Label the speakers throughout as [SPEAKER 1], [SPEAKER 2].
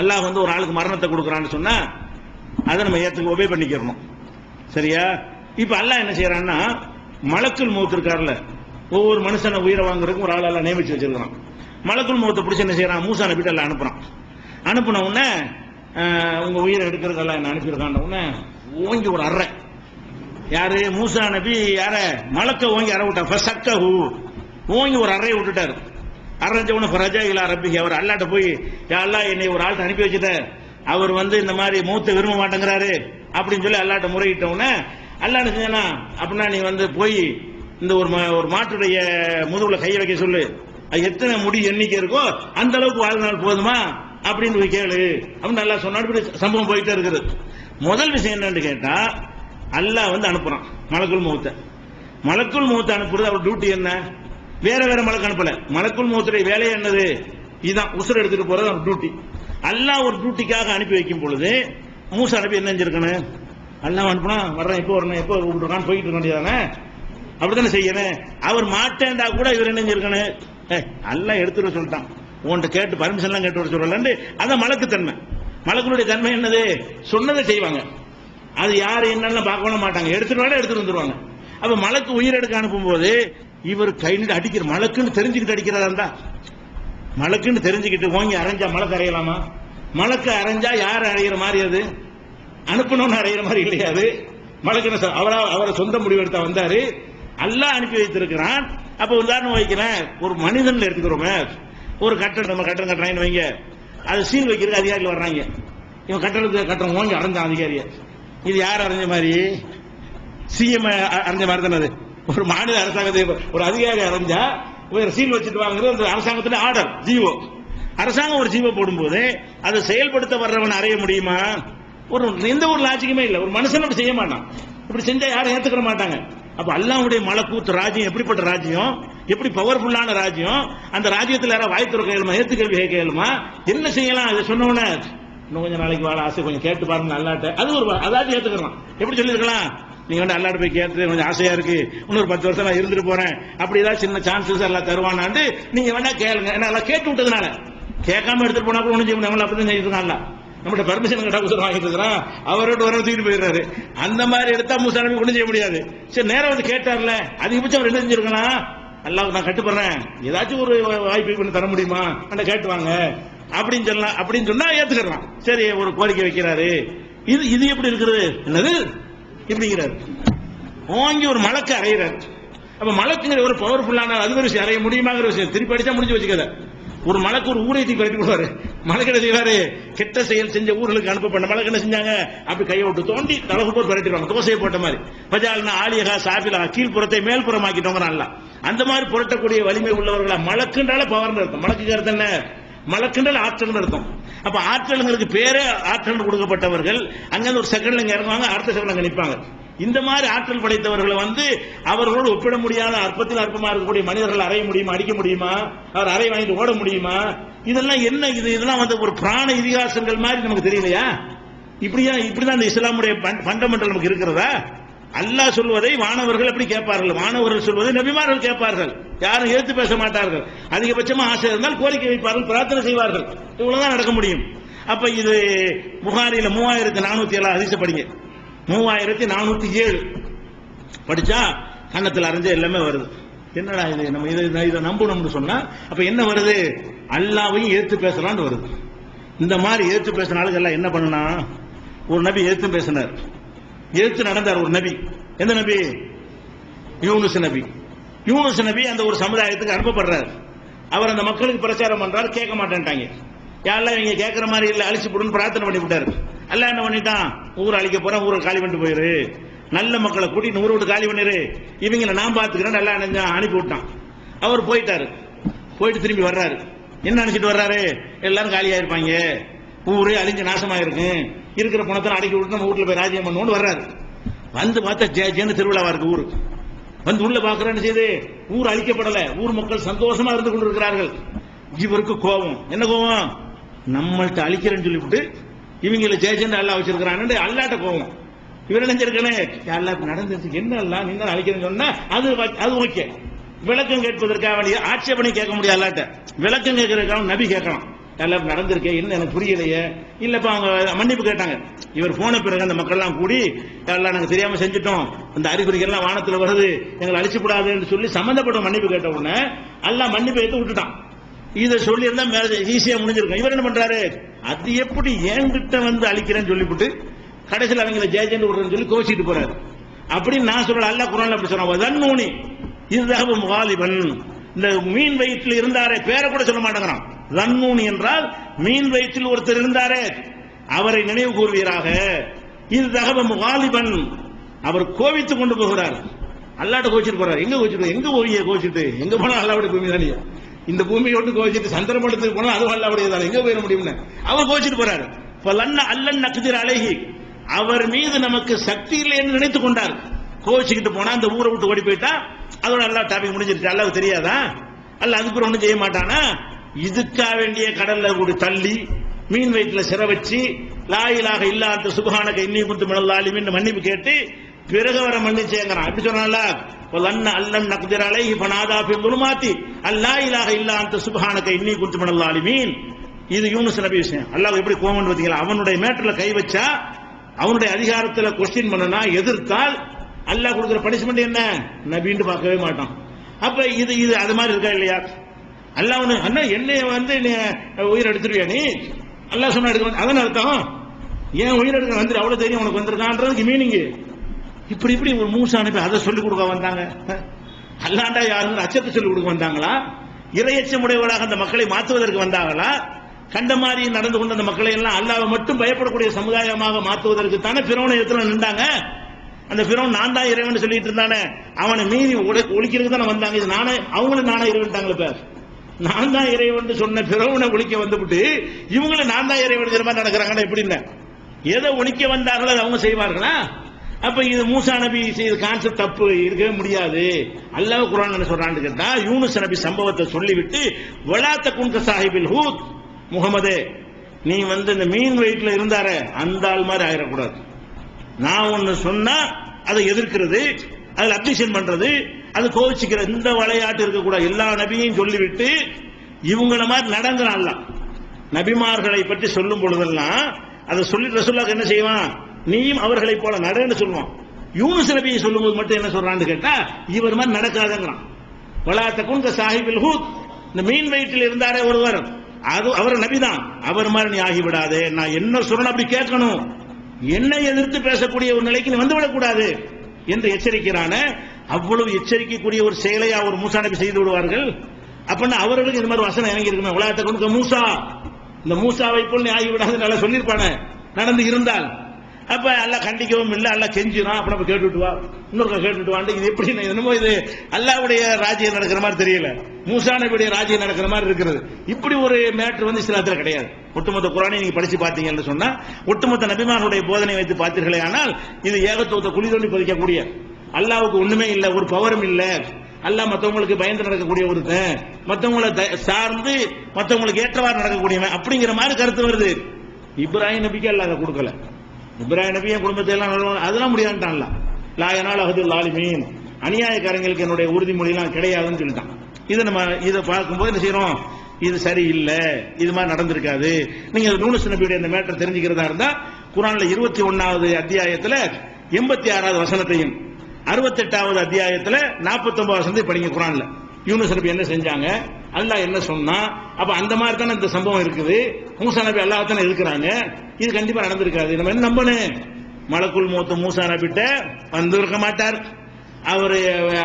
[SPEAKER 1] அல்லாஹ் வந்து ஒரு ஆளுக்கு மரணத்தை கொடுக்குறான்னு சொன்னா அதை நம்ம ஏத்துக்கு ஒபே பண்ணிக்கிறணும். சரியா? இப்போ அல்லாஹ் என்ன செய்யறான்னா மலக்குள் மூத்து இருக்கார்ல ஒவ்வொரு மனுஷனை உயிரை வாங்குறதுக்கும் ஒரு ஆளெல்லாம் நியமிச்சு வச்சிருக்கிறான். மலக்குள் மௌத்தை பிடிச்சி என்ன செய்யறான்? மூசா நபிட்டு எல்லாம் அனுப்புறான். அனுப்புன உடனே உங்க உயிரை எடுக்கிறதெல்லாம் என்ன அனுப்பியிருக்கான் உடனே ஓங்கி ஒரு அறை. யாரு? மூசா நபி யார? மலக்க ஓங்கி அறை விட்டார் ஃபசக்கஹு ஓங்கி ஒரு அறையை விட்டுட்டாரு. அரைஞ்சவன ஃபரஜா இலா ரப்பிக்கு அவர் அல்லாட்ட போய் யா அல்லாஹ் என்னை ஒரு ஆள்கிட்ட அனுப்பி வச்சுட்டேன் அவர் வந்து இந்த மாதிரி மூத்த விரும்ப மாட்டேங்கிறாரு அப்படின்னு சொல்லி அல்லாட்ட முறையிட்ட அல்லா அல்லாஹ் என்ன அப்படின்னா நீ வந்து போய் இந்த ஒரு மா- ஒரு மாட்டுடைய முதுகுல கையை வைக்க சொல்லு. அது எத்தனை முடி எண்ணிக்கை இருக்கோ அந்த அளவுக்கு வாழ்நாள் போதுமா? அப்படின்னு போய் கேளு. அப்படின்னு நல்லா சொன்னாடு சம்பவம் போயிட்டே இருக்குது. முதல் விஷயம் என்னன்னு கேட்டா அல்லாஹ் வந்து அனுப்புறான். மலக்குள் மூத்த. மலக்குள் மூத்த அனுப்புறது அவர் டியூட்டி என்ன? வேற வேற மலக்கு அனுப்பல. மலக்குள் மௌத்துடைய வேலை என்னது? இதுதான் உசுர் எடுத்துட்டு போறது அவர் டியூட்டி அல்லாஹ் ஒரு டியூட்டிக்காக அனுப்பி வைக்கும் பொழுது மூசா அனுப்பி என்ன செஞ்சிருக்கணும்? அல்லாஹ் அனுப்புனா வர்றேன் எப்போ வரணும் எப்போ கூப்பிட்டுருக்கான்னு போயிட்டு இருக்க வேண்டியதானே அப்படித்தானே செய்யணும் அவர் மாட்டேன்டா கூட இவர் என்ன செஞ்சிருக்கணும்? ஏய் அல்லாஹ் எடுத்துட்டு சொல்லிட்டான். உன்கிட்ட கேட்டு பர்மிஷன்லாம் கேட்டு வர சொல்லலாண்டு அதான் மலக்கு தன்மை. மலக்குடைய தன்மை என்னது? சொன்னதை செய்வாங்க. அது யார் என்னன்னு பார்க்க மாட்டாங்க. எடுத்துட்டு வேணா எடுத்துட்டு வந்துருவாங்க. அப்ப மலக்கு உயிர் எடுக்க அனுப்பும்போது இவர் கை நீட்டு அடிக்கிற மலக்குன்னு தெரிஞ்சுக்கிட்டு அடிக்கிறதா இருந்தா? மலக்குன்னு தெரிஞ்சுக்கிட்டு ஓங்கி அரைஞ்சா மலக்கு அறையலாமா மலக்கு அரைஞ்சா யார் அறையிற மாதிரி அது? அனுப்பணும்னு அறையிற மாதிரி இல்லையா அது? மலக்குன்னு சொ- அவரா அவரை சொந்த முடிவு எடுத்தா வந்தாரு. எல்லாம் அனுப்பி வைத்திருக்கிறான். அப்ப உதாரணம் வைக்கிறேன். ஒரு மனிதன் எடுத்துக்கிறோமே. ஒரு கட்டடம் நம்ம கட்டணம் கட்டுறாங்கன்னு வைங்க. அது சீல் வைக்கிறதுக்கு அதிகாரிகள் வர்றாங்க. இவன் கட்டடத்துக்கு கட்டணம் ஓங்கி அரைஞ்சான் அதிகாரியை. இது யார் அரைஞ்ச மாதிரி? சிஎம் அரைஞ்ச மாதிரி தானே அது? ஒரு மாநில அரசாங்கத்தை ஒரு அதிகாரி அரைஞ்சா சீல் வச்சுட்டு வாங்குறது அந்த அரசாங்கத்தில் ஆர்டர் ஜீவோ. அரசாங்கம் ஒரு ஜீவோ போடும்போது அதை செயல்படுத்த வர்றவன் அறைய முடியுமா? ஒரு எந்த ஒரு லாஜிக்குமே இல்லை. ஒரு மனுஷன் அப்படி செய்ய மாட்டான். இப்படி செஞ்சா யாரும் ஏத்துக்கிற மாட்டாங்க. அப்ப அல்லாவுடைய மலக்கூத்து ராஜ்யம் எப்படிப்பட்ட ராஜ்யம்? எப்படி பவர்ஃபுல்லான ராஜ்யம்? அந்த ராஜ்யத்தில் யாராவது வாய்த்துற கேளுமா ஏத்து கேள்வி கேளுமா என்ன செய்யலாம்? அதை சொன்னவன இன்னும் கொஞ்சம் நாளைக்கு வாழ ஆசை கொஞ்சம் கேட்டு பாருங்க அல்லாட்ட. அது ஒரு அதாவது ஏத்துக்கலாம் எப்படி சொல்லியிருக்கலாம்? நீங்க வந்து அல்லாட்ட போய் கேட்டு கொஞ்சம் ஆசையா இருக்கு. இன்னொரு பத்து வருஷம் நான் இருந்துட்டு போறேன். அப்படி ஏதாவது சின்ன சான்சஸ் எல்லாம் தருவானாண்டு நீங்க வேணா கேளுங்க. ஏன்னா எல்லாம் கேட்டு விட்டதுனால. கேட்காம எடுத்துட்டு போனா கூட ஒண்ணும் செய்ய முடியும் அப்படி செய்யிருக்காங்க நம்மகிட்ட பர்மிஷன் கிட்ட உத்தரவு வாங்கிட்டு இருக்கிறான். அவரோட வர தூக்கிட்டு போயிடுறாரு. அந்த மாதிரி எடுத்தா மூசா நபி ஒண்ணும் செய்ய முடியாது. சரி நேரம் வந்து கேட்டார்ல. அதிகபட்சம் அவர் என்ன செஞ்சிருக்கலாம் அல்லாஹ் நான் கட்டுப்படுறேன். ஏதாச்சும் ஒரு வாய்ப்பு பண்ணி தர முடியுமா? அந்த கேட்டுவாங்க அப்படின்னு சொல்லலாம். அப்படின்னு சொன்னா ஏத்துக்கலாம் சரி ஒரு கோரிக்கை வைக்கிறாரு. இது இது எப்படி இருக்குது என்னது? இப்படிங்கிறாரு. ஓங்கி ஒரு மலக்கு அறையிறார். அப்ப மலக்குங்கிற ஒரு பவர்ஃபுல்லான அது ஒரு விஷயம் அறைய முடியுமாங்கிற விஷயம் திருப்பி அடிச்சா முடிஞ்சு வச்சுக்கல ஒரு மலக்கு ஒரு ஊரை தீ கட்டி விடுவாரு மலக்கு என்ன செய்வாரு? கெட்ட செயல் செஞ்ச ஊர்களுக்கு அனுப்பப்பட்ட மலக்கு என்ன செஞ்சாங்க? அப்படி கையை விட்டு தோண்டி தலகு போட்டு பரட்டிடுவாங்க தோசையை போட்ட மாதிரி. பஜால்னா ஆலியகா சாபிலா கீழ்ப்புறத்தை மேல்புறமாக்கிட்டவங்க நல்லா அந்த மாதிரி புரட்டக்கூடிய வலிமை உள்ளவர்களா மலக்குன்றால பவர்னு இருக்கும் மலக்கு கருத்து என்ன? மலக்குண்டல் ஆற்றல் அர்த்தம் அப்ப ஆற்றலுங்களுக்கு பேரே ஆற்றல் கொடுக்கப்பட்டவர்கள் அங்கிருந்து ஒரு செகண்ட்ல இங்க இறங்குவாங்க அடுத்த செகண்ட் அங்க நிற்பாங்க. இந்த மாதிரி ஆற்றல் படைத்தவர்களை வந்து அவர்களோடு ஒப்பிட முடியாத அற்பத்தில் அற்பமா இருக்கக்கூடிய மனிதர்கள் அறைய முடியுமா அடிக்க முடியுமா அவர் அறை வாங்கிட்டு ஓட முடியுமா? இதெல்லாம் என்ன இது? இதெல்லாம் வந்து ஒரு பிராண இதிகாசங்கள் மாதிரி நமக்கு தெரியலையா இப்படியா இப்படிதான் இந்த இஸ்லாமுடைய ஃபண்டமெண்டல் நமக்கு இருக்கிறதா? அல்லாஹ் சொல்வதை வானவர்கள் எப்படி கேட்பார்கள். வானவர்கள் சொல்வதை நபிமார்கள் கேட்பார்கள். யாரும் ஏத்து பேச மாட்டார்கள். அதிகபட்சமா ஆசை இருந்தால் கோரிக்கை வைப்பார்கள் பிரார்த்தனை செய்வார்கள். இவ்வளவுதான் நடக்க முடியும். அப்ப இது புகாரில மூவாயிரத்தி நானூத்தி ஏழு அதிச படிங்க. மூவாயிரத்தி நானூத்தி ஏழு. படிச்சா கன்னத்தில் அரைஞ்ச எல்லாமே வருது. என்னடா இது? நம்ம இதை இதை- நம்பணும்னு சொன்னா அப்ப என்ன வருது? அல்லாவையும் ஏத்து பேசலாம்னு வருது. இந்த மாதிரி ஏத்து பேசினாலும் எல்லாம் என்ன பண்ணனா ஒரு நபி ஏத்து பேசினார். ஏத்து நடந்தார் ஒரு நபி. எந்த நபி? யூனுஸ் நபி. யூனஸ் நபி அந்த ஒரு சமுதாயத்துக்கு அனுப்பப்படுறார். அவர் அந்த மக்களுக்கு பிரச்சாரம் பண்றாரு கேட்க மாட்டேன்ட்டாங்க. யாரெல்லாம் இவங்க கேட்கற மாதிரி இல்லை அழிச்சு போடுன்னு பிரார்த்தனை பண்ணி விட்டாரு. எல்லாம் என்ன பண்ணிட்டான் ஊரை அழிக்க போறேன் ஊரை காலி பண்ணிட்டு போயிரு. நல்ல மக்களை கூட்டிட்டு ஊரை விட்டு காலி பண்ணிரு. இவங்களை நான் பார்த்துக்கிறேன் நல்லா நினைஞ்சா அனுப்பி விட்டான். அவர் போயிட்டாரு. போயிட்டு திரும்பி வர்றாரு. என்ன நினைச்சிட்டு வர்றாரு? எல்லாரும் காலியா இருப்பாங்க ஊரே அழிஞ்சு நாசமா இருக்கிற பணத்தை அடக்கி விட்டு நம்ம வீட்டுல போய் ராஜ்யம் பண்ணுவோம்னு வர்றாரு. வந்து பார்த்தா ஜே ஜேன்னு திருவிழாவா இருக்கு ஊருக்கு. வந்து உள்ள பாக்குறேன்னு செய்து ஊர் அழிக்கப்படல. ஊர் மக்கள் சந்தோஷமா இருந்து கொண்டிருக்கிறார்கள். இவருக்கு கோபம். என்ன கோபம்? நம்மள்ட்ட அழிக்கிறேன்னு சொல்லிவிட்டு இவங்கள ஜெயச்சந்திர அல்லா வச்சிருக்கிறான்னு அல்லாட்ட கோபம். இவர் நினைச்சிருக்கனே அல்லா இப்ப நடந்துச்சு என்ன அல்லா நீ அழிக்கிறேன்னு சொன்னா அது அது ஓகே. விளக்கம் கேட்பதற்காக வேண்டிய ஆட்சேபனை கேட்க முடியாது அல்லாட்ட. விளக்கம் கேட்கறதுக்காக நபி கேட்கலாம். எல்லாம் நடந்திருக்கே என்ன எனக்கு புரியலையே. இல்லப்பா அவங்க மன்னிப்பு கேட்டாங்க. இவர் போன பிறகு அந்த மக்கள் எல்லாம் கூடி எல்லாம் நாங்கள் தெரியாம செஞ்சுட்டோம் அந்த அறிகுறிகள்லாம் வானத்தில் வானத்துல வருது எங்களை அழிச்சு கூடாதுன்னு சொல்லி சம்மந்தப்பட்ட மன்னிப்பு கேட்ட உடனே எல்லாம் மன்னிப்பு எடுத்து விட்டுட்டான். இதை சொல்லி இருந்தா மேல ஈஸியா முடிஞ்சிருக்கும். இவர் என்ன பண்றாரு? அது எப்படி என்கிட்ட வந்து அழிக்கிறேன்னு சொல்லிவிட்டு கடைசியில் அவங்கள ஜெயஜெண்டு விடுறேன்னு சொல்லி கோச்சிட்டு போறாரு. அப்படின்னு நான் சொல்ல அல்ல குரான் அப்படி சொன்ன நூனி இதுதான் வாலிபன் இந்த மீன் வயிற்றில் இருந்தாரே பேரை கூட சொல்ல மாட்டேங்கிறான். ரன்னூனி என்றால் மீன் வயிற்றில் ஒருத்தர் இருந்தாரே. அவரை நினைவு கூறுவீராக. இது தகவம் வாலிபன் அவர் கோவித்துக் கொண்டு போகிறார். அல்லாட்ட கோச்சிட்டு போறாரு. எங்க கோச்சிட்டு எங்க போவிய கோச்சிட்டு எங்க போனா அல்லாவுடைய பூமி தானே? இந்த பூமியை விட்டு கோச்சிட்டு சந்திரமண்டலத்துக்கு போனா அதுவும் அல்லாவுடைய தானே? எங்க போயிட முடியும்னு அவர் கோச்சிட்டு போறாரு. இப்ப லன்ன அல்லன் நக்குதிர் அழகி அவர் மீது நமக்கு சக்தி இல்லை என்று நினைத்துக் கொண்டார். கோச்சிக்கிட்டு போனா அந்த ஊரை விட்டு ஓடி போயிட்டா அதோட அல்லா டாபிக் முடிஞ்சிருச்சு. அல்லாவுக்கு தெரியாதா? அல்ல அதுக்கு ஒன்றும் செய்ய மாட்டானா? இதுக்காக வேண்டிய கடல்ல கூட தள்ளி மீன் வயிற்றுல சிற வச்சு லாயிலாக இல்லாத சுபகானக இன்னி குந்து மிளல்லாலிமின்னு மன்னிப்பு கேட்டு பிறகு வர மன்னிச்சேங்கிறான். அப்படி சொன்னால அண்ணன் அல்லன் நக்திர் அலை நாதா பெருமாத்தி அல்லா இலாக இல்லா அந்த சுபகானக இன்னி குந்து மீன் இது யூனுஸ் நபி விஷயம். அல்லாஹ் எப்படி கோமன் பார்த்தீங்களா? அவனுடைய மேட்டர்ல கை வச்சா அவனுடைய அதிகாரத்துல கொஸ்டின் பண்ணனா எதிர்த்தால் அல்லாஹ் கொடுக்குற பனிஷ்மெண்ட் என்ன? நபின்னு பார்க்கவே மாட்டான். அப்ப இது இது அது மாதிரி இருக்கா இல்லையா? அல்லாஹ் அண்ணா என்னைய வந்து நீ உயிர் எடுத்துருவியா நீ? அல்லாஹ் சொன்ன எடுக்க அதான் அர்த்தம்? ஏன் உயிர் எடுக்க வந்துரு அவ்வளவு தெரியும் உனக்கு வந்திருக்கான்றதுக்கு மீனிங் இப்படி இப்படி ஒரு மூசா அனுப்பி அதை சொல்லிக் கொடுக்க வந்தாங்க. அல்லாண்டா யாருங்கிற அச்சத்தை சொல்லிக் கொடுக்க வந்தாங்களா? இரையச்சமுடையவர்களாக அந்த மக்களை மாற்றுவதற்கு வந்தாங்களா? கண்ட மாதிரி நடந்து கொண்ட அந்த மக்களை எல்லாம் அல்லாவை மட்டும் பயப்படக்கூடிய சமுதாயமாக மாற்றுவதற்கு தானே பிறவனை இடத்துல நின்றாங்க? அந்த பிறவன் நான் தான் இறைவன் சொல்லிட்டு இருந்தானே. அவனை மீறி ஒழிக்கிறதுக்கு தானே வந்தாங்க. இது நானே அவங்களும் நானே இறைவன்ட்டாங்களே பேர். நான் தான் இறைவன் சொன்ன பிறவனை ஒழிக்க வந்துவிட்டு இவங்களை நான் தான் இறைவனுங்கிற மாதிரி நடக்கிறாங்கன்னா எப்படின்னு எதை ஒழிக்க வந்தார்களோ அதை அவங்க செய்வார்களா? அப்ப இது மூசா நபி செய்த கான்செப்ட் தப்பு இருக்கவே முடியாது. அல்லாஹ் குரான் என்ன சொல்றான்னு கேட்டா யூனுஸ் நபி சம்பவத்தை சொல்லிவிட்டு வளாத்த குன்க சாஹிபில் ஹூத் முகமது நீ வந்து இந்த மீன் வயிற்றுல இருந்தாரே அந்த ஆள் மாதிரி ஆயிடக்கூடாது நான் ஒன்னு சொன்னா அதை எதிர்க்கிறது அதில் அப்டிஷன் பண்றது அது கோவிச்சுக்கிற இந்த விளையாட்டு இருக்கக்கூடாது எல்லா நபியையும் சொல்லிவிட்டு இவங்கள மாதிரி நடந்துறான்ல நபிமார்களை பற்றி சொல்லும் பொழுதெல்லாம் அதை சொல்லி ரசூல்லாக்கு என்ன செய்வான்? நீயும் அவர்களை போல நடன்னு சொல்லுவான். யூனுஸ் நபியை சொல்லும்போது மட்டும் என்ன சொல்றான்னு கேட்டா இவர் மாதிரி நடக்காதங்கிறான். வலாத்தக்கும் சாஹிபில் ஹூத். இந்த மீன் வயிற்றில் இருந்தாரே ஒருவர். அது அவர் நபிதான். அவர் மாதிரி நீ ஆகிவிடாதே. நான் என்ன சொல்லணும் அப்படி கேட்கணும். என்னை எதிர்த்து பேசக்கூடிய ஒரு நிலைக்கு நீ வந்துவிடக்கூடாது என்று எச்சரிக்கிறான. அவ்வளவு எச்சரிக்கக்கூடிய ஒரு செயலை ஒரு மூசா நபி செய்து விடுவார்கள்? அப்படின்னா அவர்களுக்கு இந்த மாதிரி வசனம் இறங்கி இருக்கணும் உலகத்தை கொண்டு மூசா இந்த மூசாவை போல் நீ ஆகிவிடாது நல்லா சொல்லியிருப்பானே. நடந்து இருந்தால். அப்ப எல்லாம் கண்டிக்கவும் இல்லை எல்லாம் கெஞ்சிடும் அப்ப நம்ம கேட்டுட்டு வா. இன்னொரு கேட்டுட்டு வாண்டு இது எப்படி என்னமோ இது அல்லாவுடைய ராஜ்யம் நடக்கிற மாதிரி தெரியல. மூசா ராஜ்யம் நடக்கிற மாதிரி இருக்கிறது. இப்படி ஒரு மேட்ரு வந்து இஸ்லாத்துல கிடையாது. ஒட்டுமொத்த குரானை நீங்க படிச்சு பார்த்தீங்கன்னு சொன்னா ஒட்டுமொத்த நபிமானுடைய போதனை வைத்து பார்த்தீர்களே ஆனால் இது ஏகத்துவத்தை குழி தோண்டி பதிக்கக்கூடிய அல்லாவுக்கு ஒண்ணுமே இல்ல ஒரு பவரும் இல்ல. அல்லாஹ் மத்தவங்களுக்கு பயந்து நடக்கக்கூடிய ஒருத்தன். மத்தவங்களை த- சார்ந்து மத்தவங்களுக்கு ஏற்றவாறு நடக்கக்கூடியவன். அப்படிங்கிற மாதிரி கருத்து வருது. இப்ராஹிம் நபிக்கு அல்லாஹ் அதை கொடுக்கல. இப்ராஹிம் நபி என் குடும்பத்தை எல்லாம் அதெல்லாம் முடியாதுட்டான்ல லாயனால் அகதுல் ஆலிமீன் அநியாயக்காரங்களுக்கு என்னுடைய உறுதிமொழிலாம் கிடையாதுன்னு சொல்லிட்டான். இதை நம்ம இதை பார்க்கும்போது என்ன செய்யறோம்? இது சரியில்லை. இது மாதிரி நடந்திருக்காது. நீங்க நூனுஸ் நபியுடைய இந்த மேட்டர் தெரிஞ்சுக்கிறதா இருந்தா குரான்ல இருபத்தி ஒன்னாவது அத்தியாயத்துல எண்பத்தி ஆறாவது வசனத்தையும் அறுபத்தெட்டாவது அத்தியாயத்துல நாற்பத்தி ஒன்பது படிங்க குரான்ல. யூனுஸ் நபி என்ன செஞ்சாங்க? அல்லாஹ் என்ன சொன்னா அப்ப அந்த மாதிரி தானே இந்த சம்பவம் இருக்குது. மூசா நபி அல்லாஹ் தானே இருக்கிறாங்க. இது கண்டிப்பா நடந்திருக்காது. நம்ம என்ன நம்பணும்? மலக்குள் மூத்த மூசா நபிட்ட வந்து இருக்க மாட்டார். அவர்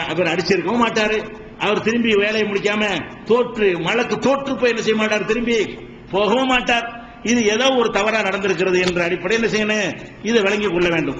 [SPEAKER 1] அவர் அடிச்சிருக்கவும் மாட்டாரு. அவர் திரும்பி வேலையை முடிக்காம தோற்று மலக்கு தோற்று போய் என்ன செய்ய மாட்டார் திரும்பி? போகவும் மாட்டார். இது ஏதோ ஒரு தவறா நடந்திருக்கிறது என்ற அடிப்படையில் என்ன செய்யணும்? இதை விளங்கிக் கொள்ள வேண்டும்.